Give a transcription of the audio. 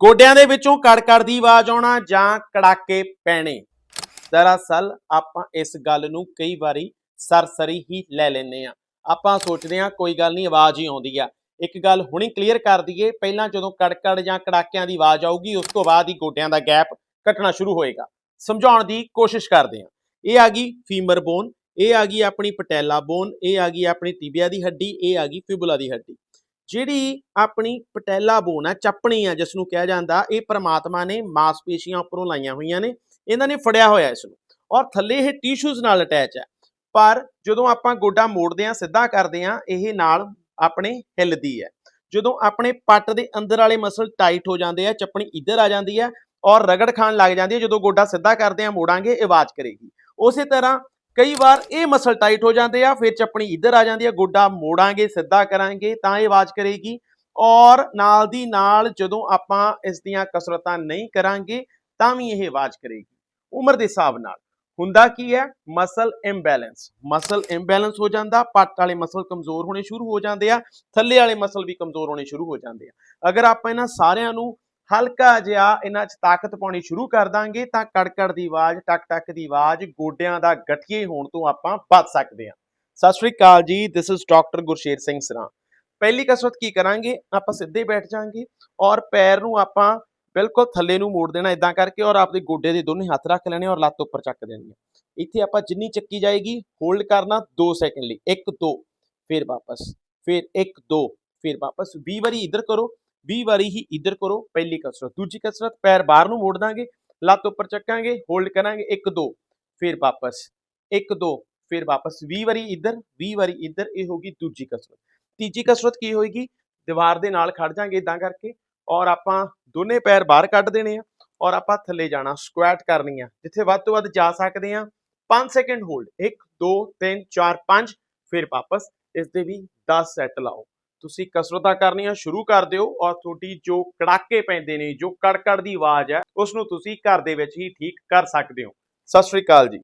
ਗੋਡਿਆਂ ਦੇ ਵਿੱਚੋਂ ਕੜਕੜ ਦੀ ਆਵਾਜ਼ ਆਉਣਾ ਜਾਂ ਕੜਾਕੇ ਪੈਣੇ। ਦਰਅਸਲ, ਆਪਾਂ ਇਸ ਗੱਲ ਨੂੰ ਕਈ ਵਾਰੀ ਸਰਸਰੀ ਹੀ ਲੈ ਲੈਂਦੇ ਆ ਆਪਾਂ ਸੋਚਦੇ ਆ ਕੋਈ ਗੱਲ ਨਹੀਂ, ਆਵਾਜ਼ ਹੀ ਆਉਂਦੀ ਆ। ਇੱਕ ਗੱਲ ਹੁਣੇ ਕਲੀਅਰ ਕਰ ਦਈਏ, ਪਹਿਲਾਂ ਜਦੋਂ ਕੜਕੜ ਜਾਂ ਕੜਾਕਿਆਂ ਦੀ ਆਵਾਜ਼ ਆਊਗੀ, ਉਸ ਤੋਂ ਬਾਅਦ ਹੀ ਗੋਡਿਆਂ ਦਾ ਗੈਪ ਕੱਟਣਾ ਸ਼ੁਰੂ ਹੋਏਗਾ। ਸਮਝਾਉਣ ਦੀ ਕੋਸ਼ਿਸ਼ ਕਰਦੇ ਆ ਇਹ ਆ ਗਈ ਫੀਮਰ ਬੋਨ ਇਹ ਆ ਗਈ ਆਪਣੀ ਪਟੈਲਾ ਬੋਨ ਇਹ ਆ ਗਈ ਆਪਣੀ ਟਿਬੀਆ ਦੀ ਹੱਡੀ, ਇਹ ਆ ਗਈ ਫਿਬੂਲਾ ਦੀ ਹੱਡੀ। ਜਿਹੜੀ ਆਪਣੀ ਪਟੈਲਾ ਬੋਨ ਆ, ਚੱਪਣੀ ਆ ਜਿਸ ਨੂੰ ਕਿਹਾ ਜਾਂਦਾ, ਇਹ ਪ੍ਰਮਾਤਮਾ ਨੇ ਮਾਸਪੇਸ਼ੀਆਂ ਉੱਪਰੋਂ ਲਾਈਆਂ ਹੋਈਆਂ ਨੇ, ਇਹਨਾਂ ਨੇ ਫੜਿਆ ਹੋਇਆ ਇਸ ਨੂੰ ਔਰ ਥੱਲੇ ਇਹ ਟਿਸ਼ੂਜ਼ ਨਾਲ ਅਟੈਚ ਹੈ ਪਰ ਜਦੋਂ ਆਪਾਂ ਗੋਡਾ ਮੋੜਦੇ ਆ, ਸਿੱਧਾ ਕਰਦੇ ਆ, ਇਹ ਨਾਲ ਆਪਣੇ ਹਿੱਲਦੀ ਹੈ ਜਦੋਂ ਆਪਣੇ ਪੱਟ ਦੇ ਅੰਦਰ ਵਾਲੇ ਮਸਲ ਟਾਈਟ ਹੋ ਜਾਂਦੇ ਆ, ਚੱਪਣੀ ਇੱਧਰ ਆ ਜਾਂਦੀ ਹੈ ਔਰ ਰਗੜ ਖਾਣ ਲੱਗ ਜਾਂਦੀ ਹੈ ਜਦੋਂ ਗੋਡਾ ਸਿੱਧਾ ਕਰਦੇ ਆ, ਮੋੜਾਂਗੇ, ਇਹ ਆਵਾਜ਼ ਕਰੇਗੀ। ਉਸੇ ਤਰ੍ਹਾਂ ਕਈ ਵਾਰ ਇਹ ਮਸਲ ਟਾਈਟ ਹੋ ਜਾਂਦੇ ਆ, ਫਿਰ ਚੱਪਣੀ ਇੱਧਰ ਆ ਜਾਂਦੀ ਆ, ਗੋਡਾ ਮੋੜਾਂਗੇ, ਸਿੱਧਾ ਕਰਾਂਗੇ, ਤਾਂ ਇਹ ਆਵਾਜ਼ ਕਰੇਗੀ। ਔਰ ਨਾਲ ਦੀ ਨਾਲ ਜਦੋਂ ਆਪਾਂ ਇਸ ਦੀਆਂ ਕਸਰਤਾਂ ਨਹੀਂ ਕਰਾਂਗੇ, ਤਾਂ ਵੀ ਇਹ ਆਵਾਜ਼ ਕਰੇਗੀ। ਉਮਰ ਦੇ ਹਿਸਾਬ ਨਾਲ। ਹੁੰਦਾ ਕੀ ਹੈ? ਮਸਲ ਇੰਬੈਲੈਂਸ ਮਸਲ ਇੰਬੈਲੈਂਸ ਹੋ ਜਾਂਦਾ, ਪੱਟ ਵਾਲੇ ਮਸਲ ਕਮਜ਼ੋਰ ਹੋਣੇ ਸ਼ੁਰੂ ਹੋ ਜਾਂਦੇ ਆ, ਥੱਲੇ ਵਾਲੇ ਮਸਲ ਵੀ ਕਮਜ਼ੋਰ ਹੋਣੇ ਸ਼ੁਰੂ ਹੋ ਜਾਂਦੇ ਆ। ਅਗਰ ਆਪਾਂ ਇਹਨਾਂ ਸਾਰਿਆਂ ਨੂੰ ਹਲਕਾ ਜਿਹਾ ਇਹਨਾਂ 'ਚ ਤਾਕਤ ਪਾਉਣੀ ਸ਼ੁਰੂ ਕਰ ਦਾਂਗੇ ਤਾਂ ਕੜਕੜ ਦੀ ਆਵਾਜ਼ ਟਕ ਟਕ ਦੀ ਆਵਾਜ਼ ਗੋਡਿਆਂ ਦਾ ਗਠੀਏ ਹੋਣ ਤੋਂ ਆਪਾਂ ਬਚ ਸਕਦੇ ਹਾਂ। ਸਤਿ ਸ਼੍ਰੀ ਅਕਾਲ ਜੀ this is doctor Gursher Singh Sran. ਪਹਿਲੀ ਕਸਰਤ ਕੀ ਕਰਾਂਗੇ? ਆਪਾਂ ਸਿੱਧੇ ਬੈਠ ਜਾਾਂਗੇ ਔਰ ਪੈਰ ਨੂੰ ਆਪਾਂ ਬਿਲਕੁਲ ਥੱਲੇ ਨੂੰ ਮੋੜ ਦੇਣਾ ਇਦਾਂ ਕਰਕੇ ਔਰ ਆਪਦੇ ਗੋਡੇ ਦੇ ਦੋਨੇ ਹੱਥ ਰੱਖ ਲੈਣੇ ਔਰ ਲੱਤ ਉੱਪਰ ਚੱਕ ਦੇਣੀ ਹੈ। ਇੱਥੇ ਆਪਾਂ ਜਿੰਨੀ ਚੱਕੀ ਜਾਏਗੀ, ਹੋਲਡ ਕਰਨਾ 2 ਸੈਕਿੰਡ ਲਈ। 1 2 ਫਿਰ ਵਾਪਸ। ਫਿਰ 1 2 ਫਿਰ ਵਾਪਸ। 20 ਵਾਰੀ ਇੱਧਰ ਕਰੋ। 20 ਵਾਰੀ ਹੀ ਇੱਧਰ ਕਰੋ, ਪਹਿਲੀ ਕਸਰਤ, ਦੂਜੀ ਕਸਰਤ, ਪੈਰ ਬਾਹਰ ਨੂੰ ਮੋੜ ਦਾਂਗੇ, ਲੱਤ ਉੱਪਰ ਚੱਕਾਂਗੇ, ਹੋਲਡ ਕਰਾਂਗੇ 1 2 ਫਿਰ ਵਾਪਸ 1 2 ਫਿਰ ਵਾਪਸ 20 ਵਾਰੀ ਇੱਧਰ 20 ਵਾਰੀ ਇੱਧਰ, ਇਹ ਹੋਗੀ ਦੂਜੀ ਕਸਰਤ। ਤੀਜੀ ਕਸਰਤ ਕੀ ਹੋਏਗੀ? ਦੀਵਾਰ ਦੇ ਨਾਲ ਖੜ ਜਾਾਂਗੇ ਇਦਾਂ ਕਰਕੇ ਔਰ ਆਪਾਂ ਦੋਨੇ ਪੈਰ ਬਾਹਰ ਕੱਢ ਦੇਣੇ ਆ ਔਰ ਆਪਾਂ ਥੱਲੇ ਜਾਣਾ, ਸਕੁਐਟ ਕਰਨੀ ਆ, ਜਿੱਥੇ ਵੱਧ ਤੋਂ ਵੱਧ ਜਾ ਸਕਦੇ ਆ 5 ਸੈਕਿੰਡ ਹੋਲਡ 1 2 3 4 5 ਫਿਰ ਵਾਪਸ, ਇਸ ਦੇ ਵੀ 10 ਸੈੱਟ ਲਾਓ। ਤੁਸੀਂ ਕਸਰਤਾਂ ਕਰਨੀਆਂ ਸ਼ੁਰੂ ਕਰ ਦਿਓ ਔਰ ਤੁਹਾਡੀ ਜੋ ਕੜਾਕੇ ਪੈਂਦੇ ਨੇ, ਜੋ ਕੜਕੜ ਦੀ ਆਵਾਜ਼ ਹੈ ਉਸ ਨੂੰ ਤੁਸੀਂ ਘਰ ਦੇ ਵਿੱਚ ਹੀ ਠੀਕ ਕਰ ਸਕਦੇ ਹੋ। ਸਤਿ ਸ਼੍ਰੀ ਅਕਾਲ ਜੀ।